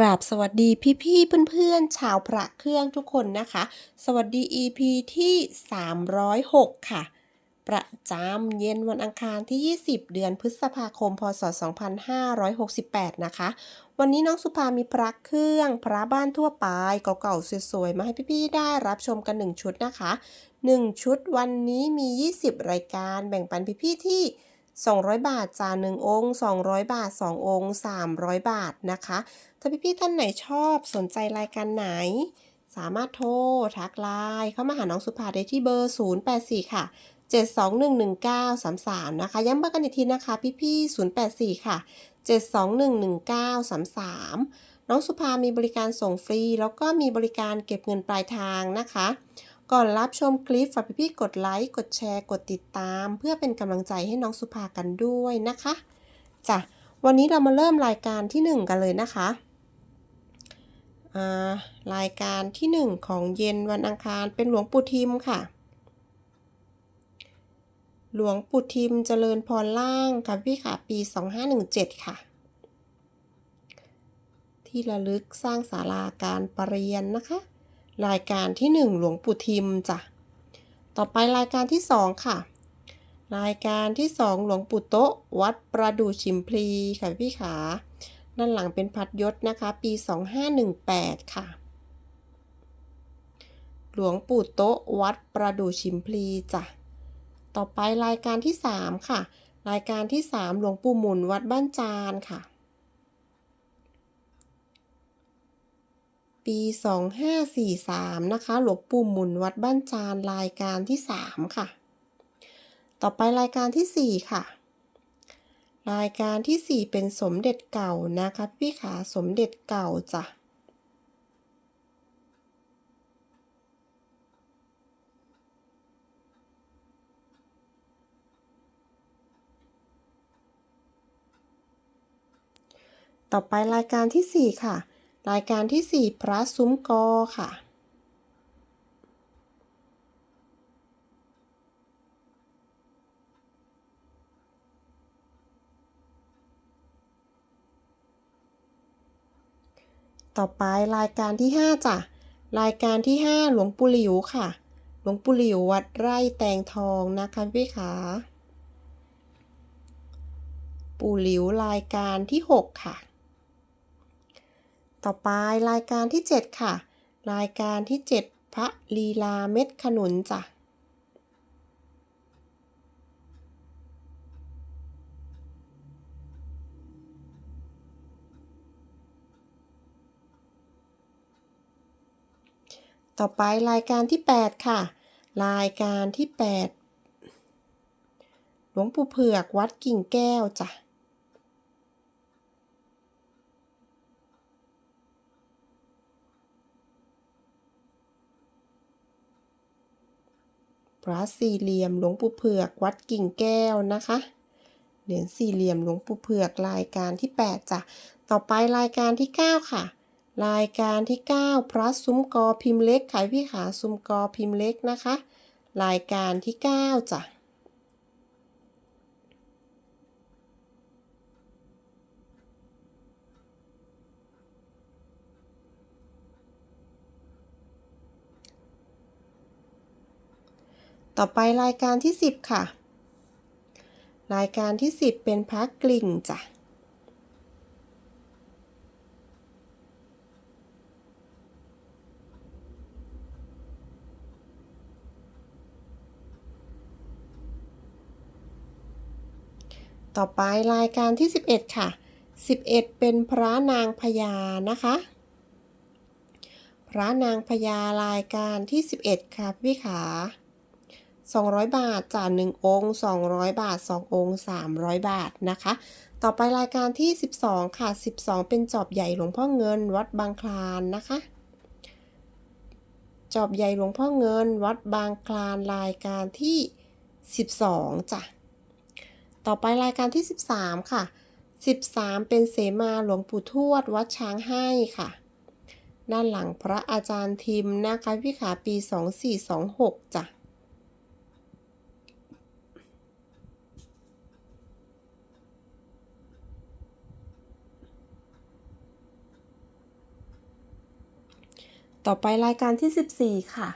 กราบสวัสดีพี่ๆเพื่อนๆ ชาวพระเครื่องทุกคนนะคะ สวัสดี EP ที่ 306 ค่ะ ประจำเย็นวันอังคารที่ 20 เดือนพฤษภาคม พศ 2568 นะคะ วันนี้น้องสุภามีพระเครื่อง พระบ้านทั่วไปเก่าๆสวยๆ มาให้พี่ๆ ได้รับชมกัน 1 ชุดนะคะ 1 ชุดวันนี้มี 20 รายการแบ่งปันพี่ๆ ที่ 200 บาทจานหนึ่งองค์ 200 บาท 2 องค์ 300 บาทนะคะ ถ้าพี่ๆท่านไหนชอบสนใจรายการไหน สามารถโทรทักไลน์เข้ามาหาน้องสุภาได้ที่เบอร์ 084 ค่ะ 7211933 นะคะ ย้ำเบอร์กันอีกทีนะคะ พี่ๆ084 ค่ะ 7211933 น้องสุภามีบริการส่งฟรี แล้วก็มีบริการเก็บเงินปลายทางนะคะ ก่อนรับชมคลิปฝากพี่ๆกดไลค์ กดแชร์ กดติดตาม เพื่อเป็นกำลังใจให้น้องสุภากันด้วยนะคะจ้ะวันนี้เรามาเริ่มรายการที่ 1 กันเลยนะคะอ่ารายการที่ 1 ของเย็นวันอังคารเป็นหลวงปู่ทิมค่ะ หลวงปู่ทิมเจริญพรล่างค่ะพี่ค่ะปี 2517 ค่ะ ที่ระลึกสร้างศาลาการประเรียนนะคะ รายการที่ 1 หลวงปู่ทิมจ้ะ ต่อไปรายการที่ 2 ค่ะ รายการที่ 2 หลวงปู่โตะวัดประดู่ชิมพลีค่ะพี่ขาด้านหลังเป็นพัดยศนะคะ ปี 2518 ค่ะ หลวงปู่โตะวัดประดู่ชิมพลีจ้ะ ต่อไปรายการที่ 3 ค่ะ รายการที่ 3 หลวงปู่หมุนวัดบ้านจานค่ะ ปี 2543 นะคะ หลวงปู่หมุนวัดบ้านจานรายการที่ 3 ค่ะ ต่อไปรายการที่ 4 ค่ะ รายการที่ 4 เป็นสมเด็จเก่านะคะ พี่ขาสมเด็จเก่าจ้ะต่อไปรายการที่ 4 ค่ะ รายการที่ 4 พระซุ้มกอค่ะ ต่อไปรายการที่ 5 จ้ะ รายการที่ 5 หลวงปู่หลิวค่ะ หลวงปู่หลิววัดไร่แตงทองนะคะพี่ขาปู่หลิวรายการที่ 6 ค่ะ ต่อไปรายการที่ 7 ค่ะ รายการที่ 7 พระลีลาเม็ดขนุนจ้ะต่อไปรายการที่ 8 ค่ะ รายการที่ 8 หลวงปู่เผือกวัดกิ่งแก้วจ้ะ พระสี่เหลี่ยมหลวงปู่เผือกวัดกิ่งแก้วนะคะ เหรียญสี่เหลี่ยมหลวงปู่เผือกรายการที่ 8จ้ะ ต่อไปรายการที่ 9 ค่ะ รายการที่ 9 พระซุ้มกอพิมพ์เล็กขายพี่ขาซุ้มกอพิมพ์เล็กนะคะ รายการที่ 9จ้ะ ต่อไปรายการที่ 10 ค่ะ รายการที่ 10 เป็นพระกลิ่งจ้ะต่อไปรายการที่ 11 ค่ะ 11 เป็นพระนางพญานะคะ พระนางพญารายการที่ 11 ค่ะพี่ขา 200 บาทจ่า1องค์ 200 บาท 2 องค์ 300 บาทนะคะ ต่อไปรายการที่ 12 ค่ะ 12 เป็นจอบใหญ่หลวงพ่อเงิน วัดบางคลานนะคะ จอบใหญ่หลวงพ่อเงิน วัดบางคลานรายการที่ 12จ้ะ ต่อไปรายการที่ 13 ค่ะ 13 เป็นเสมาหลวงปู่ทวด วัดช้างให้ค่ะ ด้านหลังพระอาจารย์ทิมนะคะพี่ขาปี 2426จ้ะ ต่อไปรายการที่ 14 ค่ะ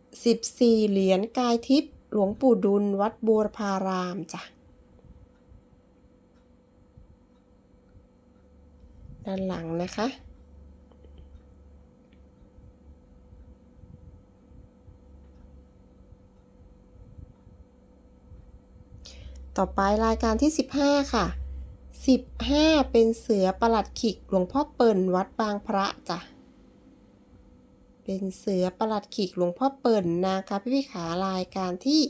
14 เหรียญกายทิพย์หลวงปู่ดุลวัดบูรพารามจ้ะด้านหลังนะคะ ต่อไปรายการที่ 15 ค่ะ 15 เป็นเสือประหลัดขิกหลวงพ่อเปิ่นวัดบางพระจ้ะ เป็นเสือประหลัดขิกหลวงพ่อเปิ่นนะคะพี่พี่ขารายการที่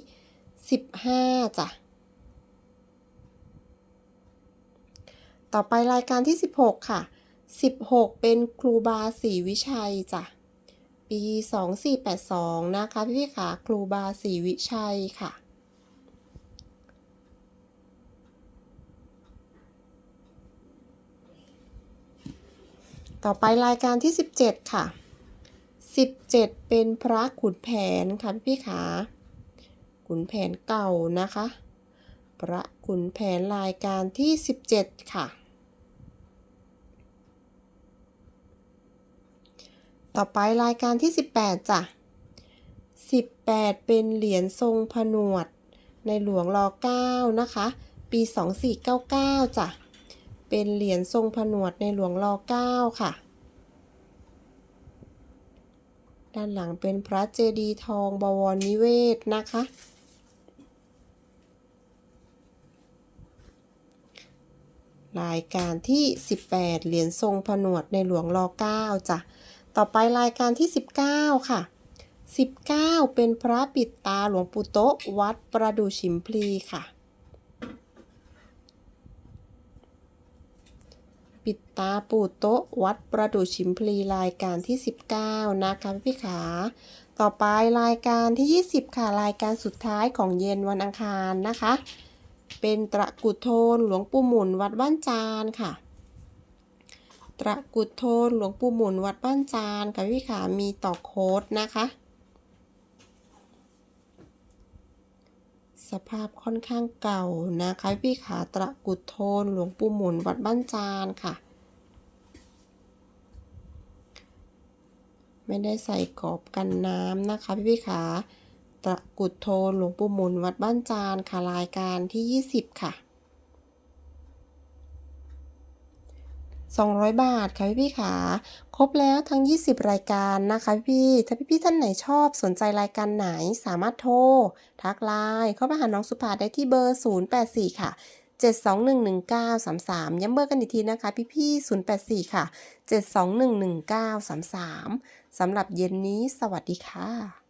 15จ้ะต่อไปรายการที่ 16 ค่ะ 16 เป็นครูบาศรีวิชัยจ้ะ ปี 2482 นะคะพี่พี่ขาครูบาศรีวิชัยค่ะ ต่อไปรายการที่ 17 ค่ะ 17 เป็นพระขุนแผนค่ะพี่ขาขุนแผนเก่านะคะ พระขุนแผนรายการที่ 17 ค่ะ ต่อไปรายการที่ 18จ้ะ18 เป็นเหรียญทรงผนวด ในหลวงรอ9นะคะ ปี 2499จ้ะเป็นเหรียญทรงผนวดในหลวงรอ9ค่ะ ด้านหลังเป็นพระเจดีย์ทองบวรนิเวศนะคะ รายการที่ 18 เหรียญทรงผนวดในหลวงรอ9จ้ะ ต่อไปรายการที่ 19 ค่ะ 19 เป็นพระปิดตาหลวงปู่โตะวัดประดูชิมพลีค่ะ ปิดตาปูโต๊ะ วัดประดูชิมพลีรายการที่ 19 นะคะพี่ขา ต่อไปรายการที่ 20 ค่ะ รายการสุดท้ายของเย็นวันอังคารนะคะ เป็นตระกุดโทนหลวงปู่หมุนวัดบ้านจานค่ะ ตระกุดโทนหลวงปู่หมุนวัดบ้านจานค่ะพี่ขามีต่อโค้ดนะคะ สภาพค่อนข้างเก่านะคะพี่ขาตระกุดโทน หลวงปู่หมุนวัดบ้านจานค่ะ ไม่ได้ใส่กรอบกันน้ำนะคะพี่พี่ขาตระกุดโทน หลวงปู่หมุนวัดบ้านจานค่ะรายการที่ 20 ค่ะ 200 บาทค่ะพี่พี่ขาครบแล้วทั้ง 20 รายการนะคะพี่ถ้าพี่พี่ท่านไหนชอบสนใจรายการไหนสามารถโทร ทักไลน์เข้ามาหาน้องสุภาได้ที่เบอร์ 084 ค่ะ 7211933 ย้ำเบอร์กันอีกทีนะคะพี่พี่084 ค่ะ 7211933 สำหรับเย็นนี้สวัสดีค่ะ